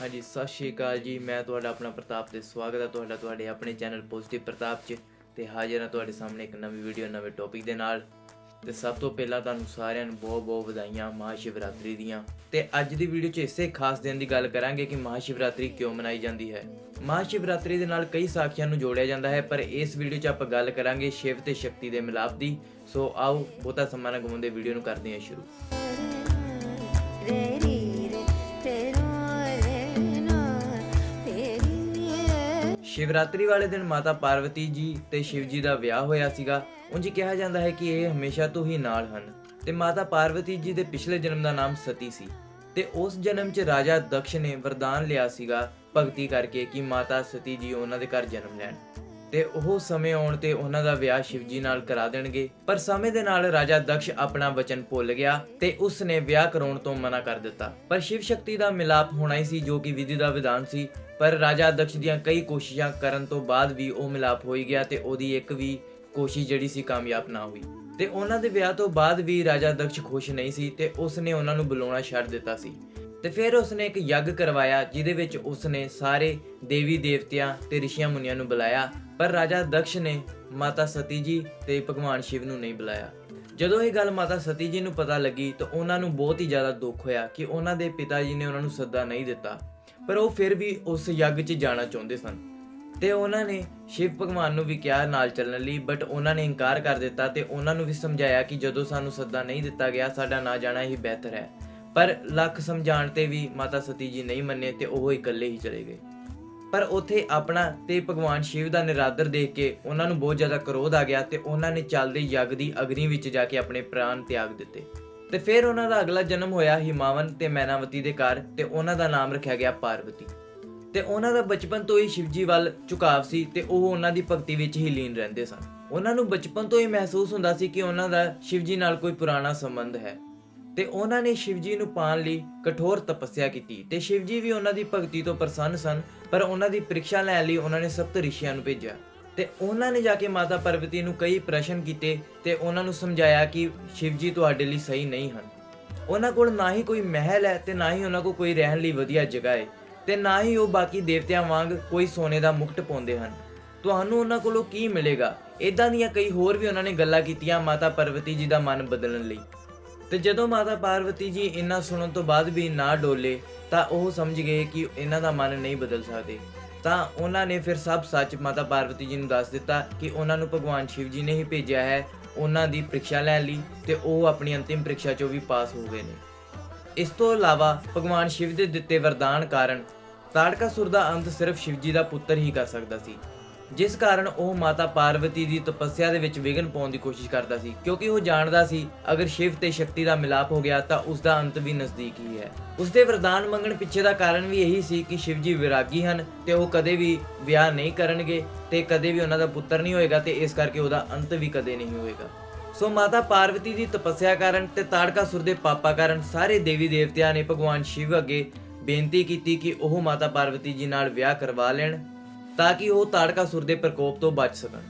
ਹਾਂਜੀ, ਸਤਿ ਸ਼੍ਰੀ ਅਕਾਲ ਜੀ। ਮੈਂ ਤੁਹਾਡਾ ਆਪਣਾ ਪ੍ਰਤਾਪ ਤੇ ਸਵਾਗਤ ਹੈ। ਤੁਹਾਡਾ ਤੁਹਾਡੇ ਆਪਣੇ ਚੈਨਲ ਪੋਜ਼ਿਟਿਵ ਪ੍ਰਤਾਪ 'ਚ ਤੇ ਹਾਜ਼ਰ ਹਾਂ ਤੁਹਾਡੇ ਸਾਹਮਣੇ ਇੱਕ ਨਵੀਂ ਵੀਡੀਓ ਨਵੇਂ ਟੌਪਿਕ ਦੇ ਨਾਲ। ਤੇ ਸਭ ਤੋਂ ਪਹਿਲਾਂ ਤੁਹਾਨੂੰ ਸਾਰਿਆਂ ਨੂੰ ਬਹੁਤ ਬਹੁਤ ਵਧਾਈਆਂ ਮਹਾਸ਼ਿਵਰਾਤਰੀ ਦੀਆਂ। ਤੇ ਅੱਜ ਦੀ ਵੀਡੀਓ 'ਚ ਇਸੇ ਖਾਸ ਦਿਨ ਦੀ ਗੱਲ ਕਰਾਂਗੇ ਕਿ ਮਹਾਸ਼ਿਵਰਾਤਰੀ ਕਿਉਂ ਮਨਾਈ ਜਾਂਦੀ ਹੈ। ਮਹਾਸ਼ਿਵਰਾਤਰੀ ਦੇ ਨਾਲ ਕਈ ਸਾਖੀਆਂ ਨੂੰ ਜੋੜਿਆ ਜਾਂਦਾ ਹੈ, ਪਰ ਇਸ ਵੀਡੀਓ 'ਚ ਆਪਾਂ ਗੱਲ ਕਰਾਂਗੇ ਸ਼ਿਵ ਤੇ ਸ਼ਕਤੀ ਦੇ ਮਿਲਾਪ ਦੀ। ਸੋ ਆਓ ਬਹੁਤਾ ਸਮਾਂ ਨਾ ਗਵਾਉਂਦੇ ਵੀਡੀਓ ਨੂੰ ਕਰਦੇ ਹਾਂ ਸ਼ੁਰੂ। ਸ਼ਿਵਰਾਤਰੀ ਵਾਲੇ ਦਿਨ ਮਾਤਾ ਪਾਰਵਤੀ ਜੀ ਤੇ ਸ਼ਿਵ ਜੀ ਦਾ ਵਿਆਹ ਹੋਇਆ ਸੀਗਾ। ਉਂਝ ਕਿਹਾ ਜਾਂਦਾ ਹੈ ਕਿ ਇਹ ਹਮੇਸ਼ਾ ਤੋਂ ਹੀ ਨਾਲ ਹਨ। ਤੇ ਮਾਤਾ ਪਾਰਵਤੀ ਜੀ ਦੇ ਪਿਛਲੇ ਜਨਮ ਦਾ ਨਾਮ ਸਤੀ ਸੀ। ਤੇ ਉਸ ਜਨਮ 'ਚ ਰਾਜਾ ਦਕਸ਼ ਨੇ ਵਰਦਾਨ ਲਿਆ ਸੀਗਾ ਭਗਤੀ ਕਰਕੇ ਕਿ ਮਾਤਾ ਸਤੀ ਜੀ ਉਹਨਾਂ ਦੇ ਘਰ ਜਨਮ ਲੈਣ। ਤੇ ਉਹ ਸਮੇਂ ਆਉਣ ਤੇ ਉਹਨਾਂ ਦਾ ਵਿਆਹ ਸ਼ਿਵ ਨਾਲ ਕਰਾ ਦੇਣਗੇ। ਪਰ ਸਮੇਂ ਦੇ ਨਾਲ ਰਾਜਾ ਦਕਸ਼ ਆਪਣਾ ਵਚਨ ਭੁੱਲ ਗਿਆ ਤੇ ਉਸ ਨੇ ਵਿਆਹ ਕਰਾਉਣ ਤੋਂ ਮਨਾ ਕਰ ਦਿੱਤਾ। ਪਰ ਸ਼ਿਵ ਸ਼ਕਤੀ ਦਾ ਮਿਲਾਪ ਹੋਣਾ ਹੀ ਸੀ ਜੋ ਕਿ ਵਿਧੀ ਦਾ ਵਿਧਾਨ ਸੀ। ਪਰ ਰਾਜਾ ਦਕਸ਼ ਦੀਆਂ ਕਈ ਕੋਸ਼ਿਸ਼ਾਂ ਕਰਨ ਤੋਂ ਬਾਅਦ ਵੀ ਉਹ ਮਿਲਾਪ ਹੋਈ ਗਿਆ ਤੇ ਉਹਦੀ ਇੱਕ ਵੀ ਕੋਸ਼ਿਸ਼ ਜਿਹੜੀ ਸੀ ਕਾਮਯਾਬ ਨਾ ਹੋਈ। ਤੇ ਉਹਨਾਂ ਦੇ ਵਿਆਹ ਤੋਂ ਬਾਅਦ ਵੀ ਰਾਜਾ ਦਕਸ਼ ਖੁਸ਼ ਨਹੀਂ ਸੀ ਤੇ ਉਸ ਨੇ ਉਹਨਾਂ ਨੂੰ ਬੁਲਾਉਣਾ ਛੱਡ ਦਿੱਤਾ ਸੀ। ਤੇ ਫਿਰ ਉਸਨੇ ਇੱਕ ਯੱਗ ਕਰਵਾਇਆ, ਜਿਹਦੇ ਵਿੱਚ ਉਸਨੇ ਸਾਰੇ ਦੇਵੀ ਦੇਵਤਿਆਂ ਤੇ ਰਿਸ਼ੀਆਂ ਮੁਨੀਆਂ ਨੂੰ ਬੁਲਾਇਆ, ਪਰ ਰਾਜਾ ਦਕਸ਼ ਨੇ ਮਾਤਾ ਸਤੀ ਜੀ ਤੇ ਭਗਵਾਨ ਸ਼ਿਵ ਨੂੰ ਨਹੀਂ ਬੁਲਾਇਆ। ਜਦੋਂ ਇਹ ਗੱਲ ਮਾਤਾ ਸਤੀ ਜੀ ਨੂੰ ਪਤਾ ਲੱਗੀ, ਤਾਂ ਉਹਨਾਂ ਨੂੰ ਬਹੁਤ ਹੀ ਜ਼ਿਆਦਾ ਦੁੱਖ ਹੋਇਆ ਕਿ ਉਹਨਾਂ ਦੇ ਪਿਤਾ ਜੀ ਨੇ ਉਹਨਾਂ ਨੂੰ ਸੱਦਾ ਨਹੀਂ ਦਿੱਤਾ, ਪਰ ਉਹ ਫਿਰ ਵੀ ਉਸ ਯੱਗ 'ਚ ਜਾਣਾ ਚਾਹੁੰਦੇ ਸਨ। ਤੇ ਉਹਨਾਂ ਨੇ ਸ਼ਿਵ ਭਗਵਾਨ ਨੂੰ ਵੀ ਕਿਹਾ ਨਾਲ ਚੱਲਣ ਲਈ ਬਟ ਉਹਨਾਂ ਨੇ ਇਨਕਾਰ ਕਰ ਦਿੱਤਾ ਤੇ ਉਹਨਾਂ ਨੂੰ ਵੀ ਸਮਝਾਇਆ ਕਿ ਜਦੋਂ ਸਾਨੂੰ ਸੱਦਾ ਨਹੀਂ ਦਿੱਤਾ ਗਿਆ, ਸਾਡਾ ਨਾ ਜਾਣਾ ਹੀ ਬਿਹਤਰ ਹੈ। ਪਰ ਲੱਖ ਸਮਝਾਉਣ ਤੇ ਵੀ ਮਾਤਾ ਸਤੀ ਜੀ ਨਹੀਂ ਮੰਨੇ ਤੇ ਉਹ ਇਕੱਲੇ ਹੀ ਚਲੇ ਗਏ। ਪਰ ਉੱਥੇ ਆਪਣਾ ਤੇ ਭਗਵਾਨ ਸ਼ਿਵ ਦਾ ਨਿਰਾਦਰ ਦੇਖ ਕੇ ਉਹਨਾਂ ਨੂੰ ਬਹੁਤ ਜ਼ਿਆਦਾ ਕਰੋਧ ਆ ਗਿਆ ਤੇ ਉਹਨਾਂ ਨੇ ਚੱਲਦੇ ਯੱਗ ਦੀ ਅਗਨੀ ਵਿੱਚ ਜਾ ਕੇ ਆਪਣੇ ਪ੍ਰਾਣ ਤਿਆਗ ਦਿੱਤੇ। ਤੇ ਫਿਰ ਉਹਨਾਂ ਦਾ ਅਗਲਾ ਜਨਮ ਹੋਇਆ ਹਿਮਾਵਨ ਤੇ ਮੈਨਾਵਤੀ ਦੇ ਘਰ ਤੇ ਉਹਨਾਂ ਦਾ ਨਾਮ ਰੱਖਿਆ ਗਿਆ ਪਾਰਵਤੀ। ਤੇ ਉਹਨਾਂ ਦਾ ਬਚਪਨ ਤੋਂ ਹੀ ਸ਼ਿਵਜੀ ਵੱਲ ਝੁਕਾਵ ਸੀ ਤੇ ਉਹ ਉਹਨਾਂ ਦੀ ਭਗਤੀ ਵਿੱਚ ਹੀ ਲੀਨ ਰਹਿੰਦੇ ਸਨ। ਉਹਨਾਂ ਨੂੰ ਬਚਪਨ ਤੋਂ ਹੀ ਮਹਿਸੂਸ ਹੁੰਦਾ ਸੀ ਕਿ ਉਹਨਾਂ ਦਾ ਸ਼ਿਵਜੀ ਨਾਲ ਕੋਈ ਪੁਰਾਣਾ ਸੰਬੰਧ ਹੈ। ਤੇ ਉਹਨਾਂ ਨੇ ਸ਼ਿਵਜੀ ਨੂੰ ਪਾਣ ਲਈ ਕਠੋਰ ਤਪੱਸਿਆ ਕੀਤੀ। ਤੇ ਸ਼ਿਵਜੀ ਵੀ ਉਹਨਾਂ ਦੀ ਭਗਤੀ ਤੋਂ ਪ੍ਰਸੰਨ ਸਨ, ਪਰ ਉਹਨਾਂ ਦੀ ਪ੍ਰੀਖਿਆ ਲੈਣ ਲਈ ਉਹਨਾਂ ਨੇ ਸਪਤ ਰਿਸ਼ੀਆਂ ਨੂੰ ਭੇਜਿਆ। ਤੇ ਉਹਨਾਂ ਨੇ ਜਾ ਕੇ ਮਾਤਾ ਪਾਰਵਤੀ ਨੂੰ ਕਈ ਪ੍ਰਸ਼ਨ ਕੀਤੇ ਤੇ ਉਹਨਾਂ ਨੂੰ ਸਮਝਾਇਆ ਕਿ ਸ਼ਿਵਜੀ ਤੁਹਾਡੇ ਲਈ ਸਹੀ ਨਹੀਂ ਹਨ। ਉਹਨਾਂ ਕੋਲ ਨਾ ਹੀ ਕੋਈ ਮਹਿਲ ਹੈ ਤੇ ਨਾ ਹੀ ਉਹਨਾਂ ਕੋਲ ਕੋਈ ਰਹਿਣ ਲਈ ਵਧੀਆ ਜਗ੍ਹਾ ਹੈ ਤੇ ਨਾ ਹੀ ਉਹ ਬਾਕੀ ਦੇਵਤਿਆਂ ਵਾਂਗ ਕੋਈ ਸੋਨੇ ਦਾ ਮੁਕਟ ਪਾਉਂਦੇ ਹਨ। ਤੁਹਾਨੂੰ ਉਹਨਾਂ ਕੋਲੋਂ ਕੀ ਮਿਲੇਗਾ? ਇਦਾਂ ਦੀਆਂ ਕਈ ਹੋਰ ਵੀ ਉਹਨਾਂ ਨੇ ਗੱਲਾਂ ਕੀਤੀਆਂ ਮਾਤਾ ਪਾਰਵਤੀ ਜੀ ਦਾ ਮਨ ਬਦਲਣ ਲਈ। ਤੇ ਜਦੋਂ ਮਾਤਾ ਪਾਰਵਤੀ ਜੀ ਇੰਨਾ ਸੁਣਨ ਤੋਂ ਬਾਅਦ ਵੀ ਨਾ ਡੋਲੇ, ਤਾਂ ਉਹ ਸਮਝ ਗਏ ਕਿ ਇਹਨਾਂ ਦਾ ਮਨ ਨਹੀਂ ਬਦਲ ਸਕਦੇ। ਤਾਂ ਉਹਨਾਂ ਨੇ ਫਿਰ ਸਭ ਸੱਚ ਮਾਤਾ ਪਾਰਵਤੀ ਜੀ ਨੂੰ ਦੱਸ ਦਿੱਤਾ ਕਿ ਉਹਨਾਂ ਨੂੰ ਭਗਵਾਨ ਸ਼ਿਵ ਜੀ ਨੇ ਹੀ ਭੇਜਿਆ ਹੈ। ਉਹਨਾਂ ਦੀ ਪ੍ਰੀਖਿਆ ਲੈਣ ਲਈ ਤੇ ਉਹ ਆਪਣੀ ਅੰਤਿਮ ਪ੍ਰੀਖਿਆ ਚੋਂ ਵੀ ਪਾਸ ਹੋ ਗਏ ਨੇ। ਇਸ ਤੋਂ ਇਲਾਵਾ ਭਗਵਾਨ ਸ਼ਿਵ ਦੇ ਦਿੱਤੇ ਵਰਦਾਨ ਕਾਰਨ ਤਾੜਕਾਸੁਰ ਦਾ ਅੰਤ ਸਿਰਫ ਸ਼ਿਵ ਜੀ ਦਾ ਪੁੱਤਰ ਹੀ ਕਰ ਸਕਦਾ ਸੀ। ਜਿਸ ਕਾਰਨ ਉਹ ਮਾਤਾ ਪਾਰਵਤੀ ਦੀ ਤਪੱਸਿਆ ਦੇ ਵਿੱਚ ਵਿਘਨ ਪਾਉਣ ਦੀ ਕੋਸ਼ਿਸ਼ ਕਰਦਾ ਸੀ, ਕਿਉਂਕਿ ਉਹ ਜਾਣਦਾ ਸੀ, ਅਗਰ ਸ਼ਿਵ ਤੇ ਸ਼ਕਤੀ ਦਾ ਮਿਲਾਪ ਹੋ ਗਿਆ ਤਾਂ ਉਸ ਦਾ ਅੰਤ ਵੀ ਨਜ਼ਦੀਕ ਹੀ ਹੈ। ਉਸ ਦੇ ਵਰਦਾਨ ਮੰਗਣ ਪਿੱਛੇ ਦਾ ਕਾਰਨ ਵੀ ਇਹੀ ਸੀ ਕਿ ਸ਼ਿਵ ਜੀ ਵਿਰਾਗੀ ਹਨ ਤੇ ਉਹ ਕਦੇ ਵੀ ਵਿਆਹ ਨਹੀਂ ਕਰਨਗੇ ਤੇ ਕਦੇ ਵੀ ਉਹਨਾਂ ਦਾ ਪੁੱਤਰ ਨਹੀਂ ਹੋਏਗਾ ਤੇ ਇਸ ਕਰਕੇ ਉਹਦਾ ਅੰਤ ਵੀ ਕਦੇ ਨਹੀਂ ਹੋਏਗਾ। ਸੋ ਮਾਤਾ ਪਾਰਵਤੀ ਦੀ ਤਪੱਸਿਆ ਕਾਰਨ ਤੇ ਤਾੜਕਾਸੁਰ ਦੇ ਪਾਪਾ ਕਾਰਨ ਸਾਰੇ ਦੇਵੀ ਦੇਵਤਿਆਂ ਨੇ ਭਗਵਾਨ ਸ਼ਿਵ ਅੱਗੇ ਬੇਨਤੀ ਕੀਤੀ ਕਿ ਉਹ ਮਾਤਾ ਪਾਰਵਤੀ ਜੀ ਨਾਲ ਵਿਆਹ ਕਰਵਾ ਲੈਣ। ਤਾਂ ਕਿ ਉਹ ਤਾੜਕਾਸੁਰ ਦੇ ਪ੍ਰਕੋਪ ਤੋਂ ਬਚ ਸਕਣ।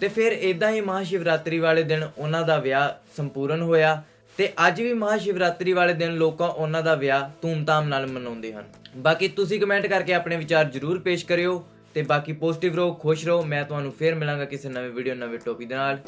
ਤੇ ਫਿਰ ਇਦਾਂ ਹੀ ਮਹਾਸ਼ਿਵਰਾਤਰੀ ਵਾਲੇ ਦਿਨ ਉਹਨਾਂ ਦਾ ਵਿਆਹ ਸੰਪੂਰਨ ਹੋਇਆ ਤੇ ਅੱਜ ਵੀ ਮਹਾਸ਼ਿਵਰਾਤਰੀ ਵਾਲੇ ਦਿਨ ਲੋਕਾਂ ਉਹਨਾਂ ਦਾ ਵਿਆਹ ਧੂਮਧਾਮ ਨਾਲ ਮਨਾਉਂਦੇ ਹਨ। ਬਾਕੀ ਤੁਸੀਂ ਕਮੈਂਟ ਕਰਕੇ ਆਪਣੇ ਵਿਚਾਰ ਜ਼ਰੂਰ ਪੇਸ਼ ਕਰਿਓ ਤੇ ਬਾਕੀ ਪੋਜ਼ਿਟਿਵ ਰਹੋ, ਖੁਸ਼ ਰਹੋ। ਮੈਂ ਤੁਹਾਨੂੰ ਫੇਰ ਮਿਲਾਂਗਾ ਕਿਸੇ ਨਵੇਂ ਵੀਡੀਓ ਨਵੇਂ ਟੌਪਿਕ ਦੇ ਨਾਲ।